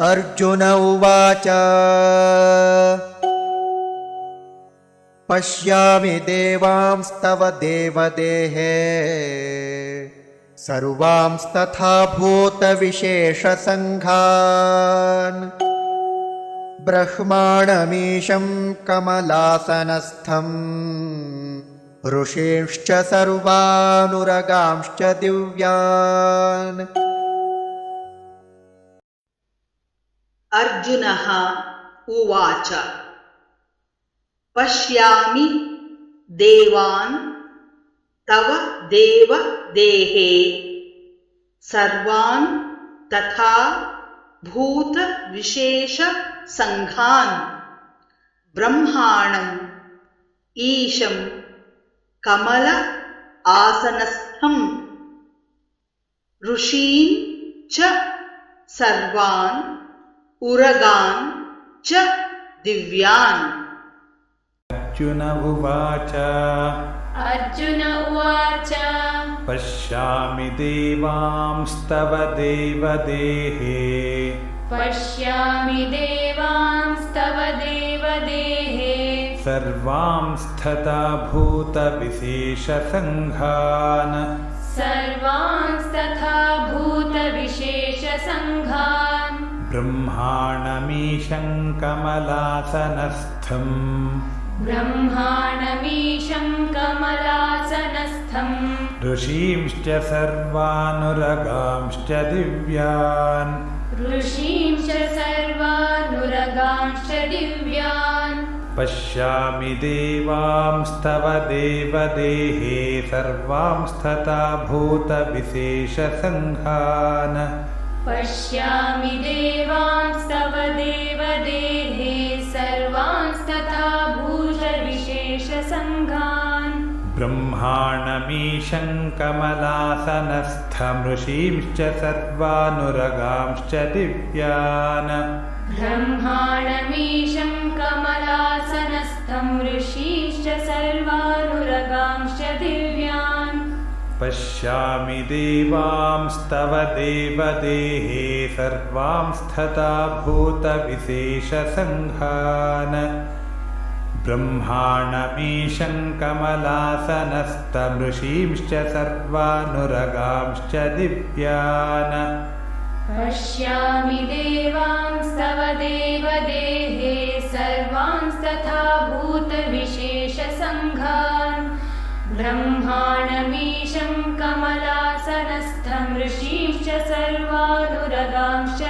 अर्जुन उवाच। पश्यामि देवांस्तव देवदेहे। सर्वांस्तथा भूतविशेषसङ्घान्। ब्रह्माणमीशं कमलासनस्थम्। ऋषींश्च सर्वानुरगांश्च दिव्यान् अर्जुनः उवाच, पश्यामि देवान्, तव देवदेहे, सर्वान् तथा भूतविशेषसङ्घान्, ब्रह्माणम्, ईशं कमल आसनस्थम् ऋषीन् च सर्वान् उरगान् च दिव्यान्। अर्जुन उवाच। अर्जुन उवाच। पश्यामि देवांस्तव देवदेहे। पश्यामि देवांस्तव देवदेहे। सर्वांस्तथा भूतविशेषसङ्घान् ब्रह्माणमीशं कमलासनस्थम् ब्रह्माणमीशं कमलासनस्थम् ऋषींश्च सर्वानुरगांश्च दिव्यान् ऋषींश्च सर्वानुरगांश्च दिव्यान् पश्यामि देवांस्तव देवदेहे सर्वांस्तथा भूतविशेषसङ्घान् पश्यामि देवांस्तव भूषविशेषसङ्घान् ब्रह्माणमीशं कमलासनस्थमृषींश्च सर्वानुरगांश्च दिव्यान्। ब्रह्माणमीशं कमलासनस्थं ऋषीश्च सर्वानुरगांश्च दिव्यान्। पश्यामि देवांस्तव देवदेहे सर्वांस्तथा भूतविशेषसङ्घान् ब्रह्माणमीशं कमलासनस्तमृषींश्च सर्वानुरगांश्च दिव्यान्। पश्यामि देवांस्तव देवदेहे सर्वांस्तथा भूतविशेषसङ्घान्। ब्रह्माणमीशं कमलासनस्थं सर्वानुरगांश्च